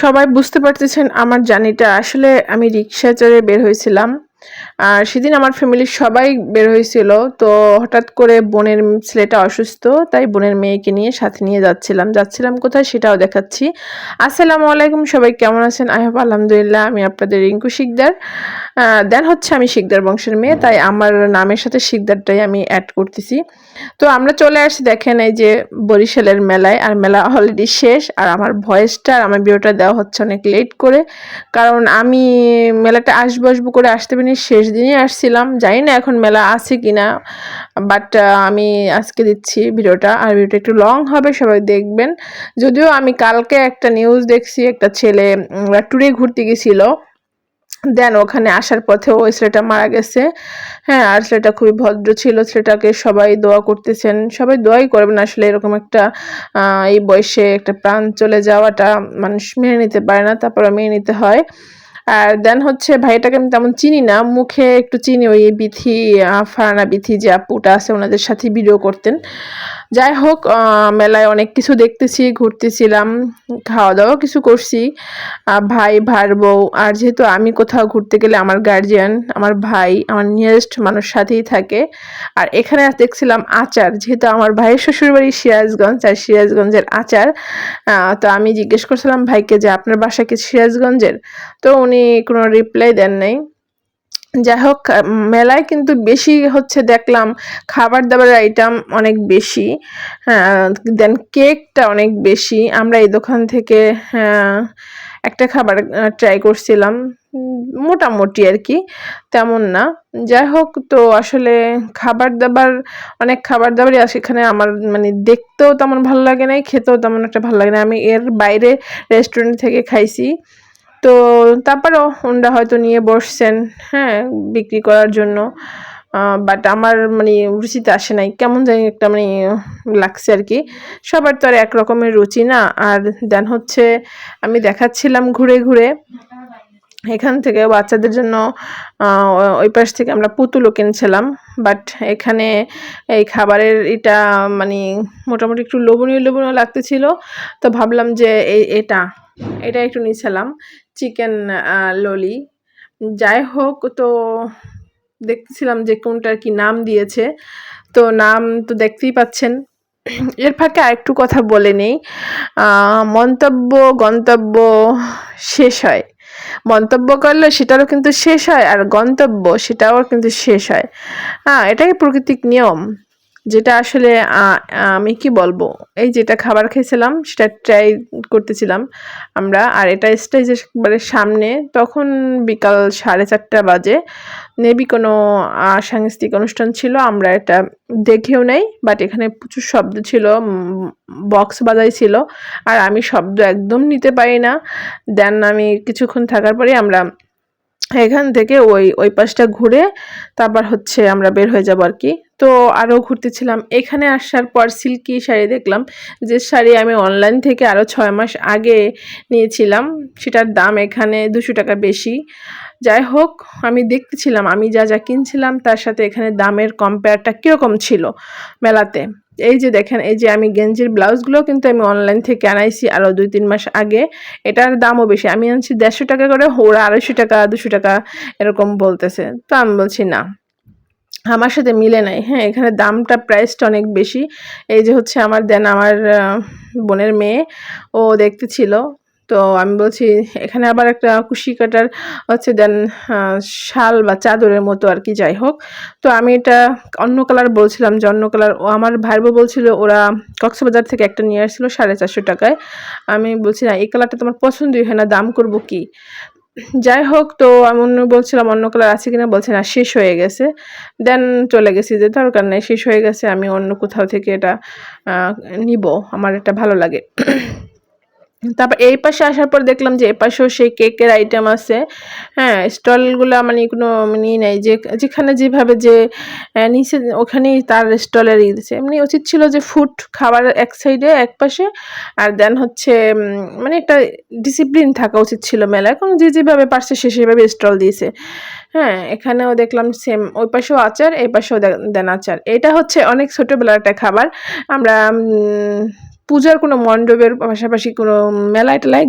সবাই বুঝতে পারতেছেন আমার জার্নিটা। আসলে আমি রিক্সা চড়ে বের হয়েছিলাম। আর সেদিন আমার ফ্যামিলির সবাই বের হয়েছিল। তো হঠাৎ করে বোনের ছেলেটা অসুস্থ, তাই বোনের মেয়েকে নিয়ে সাথে নিয়ে যাচ্ছিলাম। যাচ্ছিলাম কোথায় সেটাও দেখাচ্ছি। আসসালামু আলাইকুম, সবাই কেমন আছেন? আই হোপ আলহামদুলিল্লাহ, আমি আপনাদের রিঙ্কু শিকদার। দেন হচ্ছে আমি শিকদার বংশের মেয়ে, তাই আমার নামের সাথে শিকদারটাই আমি অ্যাড করতেছি। তো আমরা চলে আসি দেখেন এই যে বরিশালের মেলায়, আর মেলা অলরেডি শেষ, আর আমার ভয়েসটা আর আমার ভিডিওটা দেওয়া হচ্ছে অনেক লেট করে। কারণ আমি মেলাটা আসব আসব করে আসতে পারিনি, শেষ দিনই আসছিলাম। জানি না এখন মেলা আছে কি না বাট আমি আজকে দিচ্ছি ভিডিওটা, আর ভিডিওটা একটু লং হবে, সবাই দেখবেন। যদিও আমি কালকে একটা নিউজ দেখছি, একটা ছেলে ট্যুরে ঘুরতে গেছিল। দেন ওখানে আসার পথে ওই ছেলেটা মারা গেছে। হ্যাঁ আর ছেলেটা খুবই ভদ্র ছিল, ছেলেটাকে সবাই দোয়া করতেছেন। সবাই দোয়াই করবেন আসলে এরকম একটা এই বয়সে একটা প্রাণ চলে যাওয়াটা মানুষ মেনে নিতে পারে না তারপরে মেনে নিতে হয়। আর দেন হচ্ছে ভাইটাকে আমি তেমন চিনি না, মুখে একটু চিনি ওই বিথি ফারানা বিথি যে আপুটা আছে, ওনাদের সাথে ভিডিও করতেন। যাই হোক মেলায় অনেক কিছু দেখতেছি, ঘুরতেছিলাম খাওয়া দাওয়া কিছু করছি। ভাই, ভার, বউ, আর যেহেতু আমি কোথাও ঘুরতে গেলে আমার গার্জিয়ান আমার ভাই, আমার নিয়ারেস্ট মানুষ সাথেই থাকে। আর এখানে দেখছিলাম আচার, যেহেতু আমার ভাইয়ের শ্বশুরবাড়ি সিরাজগঞ্জ, আর সিরাজগঞ্জের আচার তো আমি জিজ্ঞেস করছিলাম ভাইকে যে আপনার বাসা কি সিরাজগঞ্জের? তো উনি কোনো রিপ্লাই দেন নাই। যাই হোক মেলায় কিন্তু বেশি হচ্ছে দেখলাম খাবার দাবারের আইটেম অনেক বেশি দেন কেকটা অনেক বেশি। আমরা এই দোকান থেকে একটা খাবার ট্রাই করছিলাম মোটামুটি আর কি, তেমন না। যাই হোক, তো আসলে খাবার দাবার অনেক খাবার দাবারই এখানে। আমার মানে দেখতেও তেমন ভালো লাগে নাই, খেতেও তেমন একটা ভালো লাগে না আমি এর বাইরে রেস্টুরেন্ট থেকে খাইছি। তো তারপরেও ওনারা হয়তো নিয়ে বসছেন হ্যাঁ বিক্রি করার জন্য। বাট আমার মানে রুচিতে আসে নাই। কেমন জানি একটা মানে লাগছে আর কি। সবার তো আর একরকমের রুচি না। আর দেন হচ্ছে আমি দেখাচ্ছিলাম ঘুরে ঘুরে। এখান থেকে বাচ্চাদের জন্য ওই পাশ থেকে আমরা পুতুলও কিনছিলাম বাট এখানে এই খাবারের এটা মানে মোটামুটি একটু লোভনীয় লোভনীয় লাগতেছিল, তো ভাবলাম যে এই এটা এটা একটু নিয়েছিলাম চিকেন ললি যাই হোক, তো দেখতেছিলাম যে কোনটার কি নাম দিয়েছে, তো নাম তো দেখতেই পাচ্ছেন। এর ফাঁকে আরেকটু কথা বলে নেই মন্তব্য, গন্তব্য শেষ হয়। মন্তব্য করলে সেটারও কিন্তু শেষ হয় আর গন্তব্য সেটাও কিন্তু শেষ হয়। হ্যাঁ এটাই প্রকৃতিক নিয়ম। যেটা আসলে আমি কি বলব? এই যেটা খাবার খেয়েছিলাম, সেটা ট্রাই করতেছিলাম আমরা, আর এটা স্টেজের একবারে সামনে, তখন বিকাল সাড়ে চারটা বাজে। মেবি কোনো সাংস্কৃতিক অনুষ্ঠান ছিল, আমরা এটা দেখেও নেই বাট এখানে প্রচুর শব্দ ছিল বক্স বাজাই ছিল আর আমি শব্দ একদম নিতে পারি না। দেন আমি কিছুক্ষণ থাকার পরে আমরা এখান থেকে ওই ওই পাশটা ঘুরে তারপর হচ্ছে আমরা বের হয়ে যাব আর কি। তো আরও ঘুরতেছিলাম। এখানে আসার পর সিল্কি শাড়ি দেখলাম যে শাড়ি আমি অনলাইন থেকে আরও ছয় মাস আগে নিয়েছিলাম। সেটার দাম এখানে দুশো টাকা বেশি। যাই হোক, আমি দেখতেছিলাম, আমি যা যা কিনছিলাম তার সাথে এখানে দামের কম্পেয়ারটা কীরকম ছিল মেলাতে? এই যে দেখেন, এই যে আমি গেঞ্জির ব্লাউজগুলো কিন্তু আমি অনলাইন থেকে আনাইছি আরও দুই, তিন মাস আগে। এটার দামও বেশি। আমি আনছি দেড়শো টাকা করে, ওরা আড়াইশো টাকা, দুশো টাকা এরকম বলতেছে। তো আমি বলছি, না। আমার সাথে মিলে নাই। হ্যাঁ এখানে দামটা প্রাইসটা অনেক বেশি। এই যে হচ্ছে আমার দেন, আমার বোনের মেয়ে। ও দেখতে ছিল তো আমি বলছি, এখানে আবার একটা কুশি কাটার হচ্ছে দেন শাল বা চাদরের মতো আর কি, যাই হোক। তো আমি এটা অন্য কালার বলছিলাম, যে অন্য কালার, ও আমার ভাইবো বলছিল ওরা কক্সবাজার থেকে একটা নিয়ে আসছিল সাড়ে চারশো টাকায়। আমি বলছি, না, এই কালারটা তোমার পছন্দই হয় না, দাম করব কি? যাই হোক, তো আমি অন্য বলছিলাম, অন্য কালার আছে কিনা? বলছে, না, শেষ হয়ে গেছে। দেন চলে গেছি, যে দরকার নেই, শেষ হয়ে গেছে, আমি অন্য কোথাও থেকে এটা নিব, আমার এটা ভালো লাগে। তারপর এই পাশে আসার পর দেখলাম যে এ পাশেও সেই কেকের আইটেম আছে। হ্যাঁ স্টলগুলো মানে কোনো নিয়ে নেই। যে যেখানে যেভাবে যে নিচে ওখানেই তার স্টলের ই দিচ্ছে এমনি উচিত ছিল যে ফুড খাবার এক সাইডে এক পাশে, আর দেন হচ্ছে মানে একটা ডিসিপ্লিন থাকা উচিত ছিল মেলা এখন যে যেভাবে পারছে সে সেভাবে স্টল দিয়েছে। হ্যাঁ এখানেও দেখলাম সেম ওই পাশেও আচার, এই পাশেও দেন আচার। এটা হচ্ছে অনেক ছোটোবেলার একটা খাবার। আমরা পূজার কোনো মণ্ডপের পাশাপাশি কোনো মেলায় টেলায়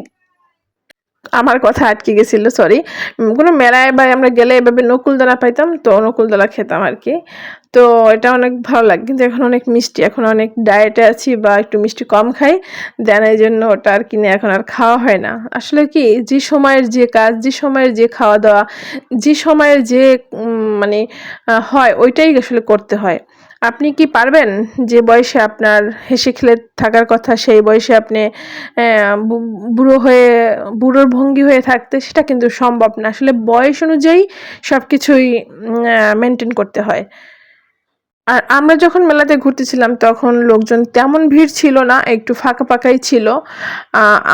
আমার কথা আটকে গেছিল সরি কোনো মেলায় বা আমরা গেলে এভাবে নকুলদানা পাইতাম, তো নকুলদানা খেতাম আর কি। তো এটা অনেক ভালো লাগে, কিন্তু এখন অনেক মিষ্টি, এখন অনেক ডায়েটে আছি বা একটু মিষ্টি কম খাই দেন এই জন্য ওটা আর কিনে এখন আর খাওয়া হয় না। আসলে কি, যে সময়ের যে কাজ, যে সময়ের যে খাওয়া দাওয়া, যে সময়ের যে মানে হয়, ওইটাই আসলে করতে হয়। আপনি কি পারবেন যে বয়সে আপনার হেসে খেলে থাকার কথা, সেই বয়সে আপনি বুড়ো হয়ে, বুড়োর ভঙ্গি হয়ে থাকতে সেটা কিন্তু সম্ভব না। আসলে বয়স অনুযায়ী সব কিছুই মেনটেন করতে হয়। আর আমরা যখন মেলাতে ঘুরতেছিলাম, তখন লোকজন তেমন ভিড় ছিল না, একটু ফাঁকা ফাঁকাই ছিল।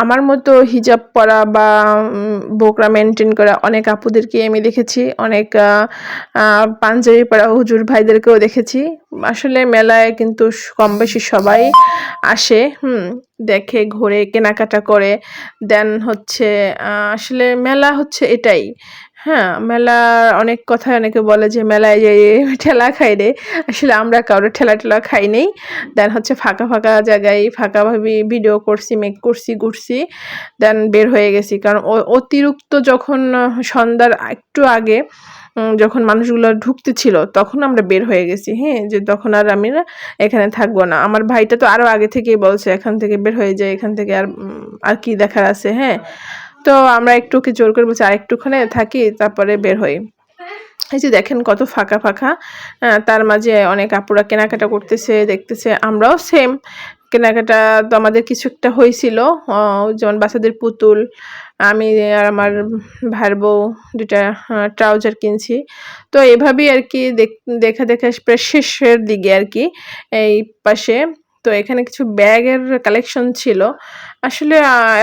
আমার মতো হিজাব পরা বা বোকরা মেনটেন করা অনেক আপুদেরকে আমি দেখেছি, অনেক পাঞ্জাবি পরা হুজুর ভাইদেরকেও দেখেছি। আসলে মেলায় কিন্তু কম বেশি সবাই আসে, হুম, দেখে, ঘোরে, কেনাকাটা করে। দেন হচ্ছে আসলে মেলা হচ্ছে এটাই। হ্যাঁ মেলার অনেক কথায় অনেকে বলে যে, মেলায় যে ঠেলা খাই রে। আসলে আমরা কারোর ঠেলা ঠেলা খাই নেই। দেন হচ্ছে ফাঁকা ফাঁকা জায়গায় ফাঁকাভাবে ভিডিও করছি মেক করছি, ঘুরছি। দেন বের হয়ে গেছি। কারণ অতিরিক্ত যখন সন্ধ্যার একটু আগে যখন মানুষগুলো ঢুকতে ছিল তখন আমরা বের হয়ে গেছি। হ্যাঁ যে তখন আর আমি এখানে থাকব না। আমার ভাইটা তো আরও আগে থেকেই বলছে, এখান থেকে বের হয়ে যায় এখান থেকে আর আর কি দেখার আছে? হ্যাঁ। তো আমরা একটু কি জোর করে বলছি আর একটুখানে থাকি, তারপরে বের হই। এই যে দেখেন কত ফাঁকা ফাঁকা তার মাঝে অনেক আপুরা কেনাকাটা করতেছে, দেখতেছে, আমরাও সেম কেনাকাটা তো আমাদের কিছু একটা হয়েছিল যেমন বাচ্চাদের পুতুল, আমি আর আমার ভাইয়ের বউ দুটা ট্রাউজার কিনছি। তো এভাবেই আর কি দেখা দেখা প্রায় শেষের দিকে আর কি, এই পাশে। তো এখানে কিছু ব্যাগের কালেকশন ছিল। আসলে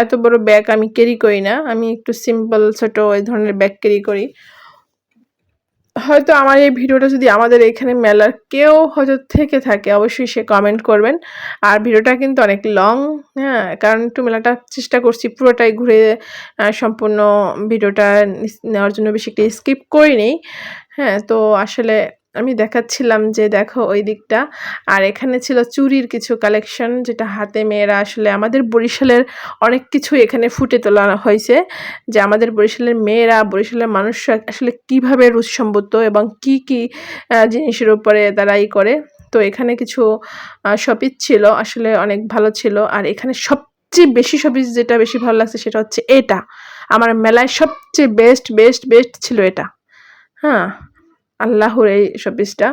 এত বড় ব্যাগ আমি ক্যারি করি না। আমি একটু সিম্পল ছোট এই ধরনের ব্যাগ ক্যারি করি। হয়তো আমার এই ভিডিওটা যদি আমাদের এখানে মেলার কেউ হয়তো থেকে থাকে, অবশ্যই সে কমেন্ট করবেন। আর ভিডিওটা কিন্তু অনেক লং হ্যাঁ কারণ একটু মেলাটা চেষ্টা করছি পুরোটাই ঘুরে সম্পূর্ণ ভিডিওটা নেওয়ার জন্য বেশি একটা স্কিপ করিনি। হ্যাঁ তো আসলে আমি দেখাচ্ছিলাম যে দেখো ওই দিকটা। আর এখানে ছিল চুরির কিছু কালেকশন যেটা হাতে মেয়েরা আসলে আমাদের বরিশালের অনেক কিছু এখানে ফুটে তোলা হয়েছে। যে আমাদের বরিশালের মেয়েরা, বরিশালের মানুষরা আসলে কীভাবে রুচিসম্মত এবং কি কি জিনিসের উপরে তারা ই করে। তো এখানে কিছু শপিস ছিল, আসলে অনেক ভালো ছিল। আর এখানে সবচেয়ে বেশি শপিস যেটা বেশি ভালো লাগছে সেটা হচ্ছে এটা। আমার মেলায় সবচেয়ে বেস্ট বেস্ট বেস্ট ছিল এটা। হ্যাঁ। আল্লাহর এই শপিসটা।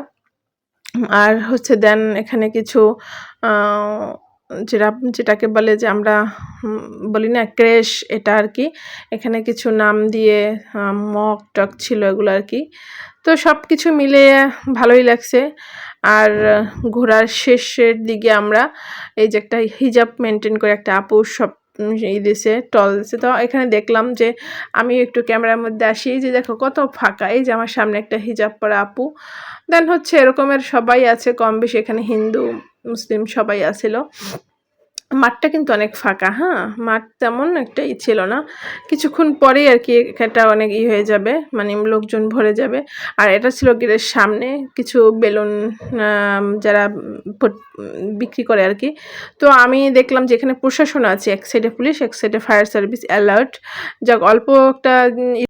আর হচ্ছে দেন এখানে কিছু যেটা যেটাকে বলে যে আমরা বলি না, ক্রেশ এটা আর কি এখানে কিছু নাম দিয়ে মক টক ছিল এগুলো আর কি তো সব কিছু মিলে ভালোই লাগছে। আর ঘোরার শেষের দিকে আমরা এই যে একটা হিজাব মেনটেন করে একটা আপু সব উম, দিয়েছে টল দিয়েছে তো এখানে দেখলাম যে আমি একটু ক্যামেরার মধ্যে আসি যে দেখো কত ফাঁকা এই যে আমার সামনে একটা হিজাব পরা আপু। দেন হচ্ছে এরকমের সবাই আছে কম বেশি এখানে হিন্দু মুসলিম সবাই আছিল। মাঠটা কিন্তু অনেক ফাঁকা হ্যাঁ? মাঠ তেমন একটা ই ছিল না। কিছুক্ষণ পরেই আর কি এটা অনেক ই হয়ে যাবে মানে লোকজন ভরে যাবে। আর এটা ছিল গেটের সামনে, কিছু বেলুন যারা বিক্রি করে আর কি। তো আমি দেখলাম যে এখানে প্রশাসন আছে, এক সাইডে পুলিশ, এক সাইডে ফায়ার সার্ভিস অ্যালার্ট যাক, অল্প একটা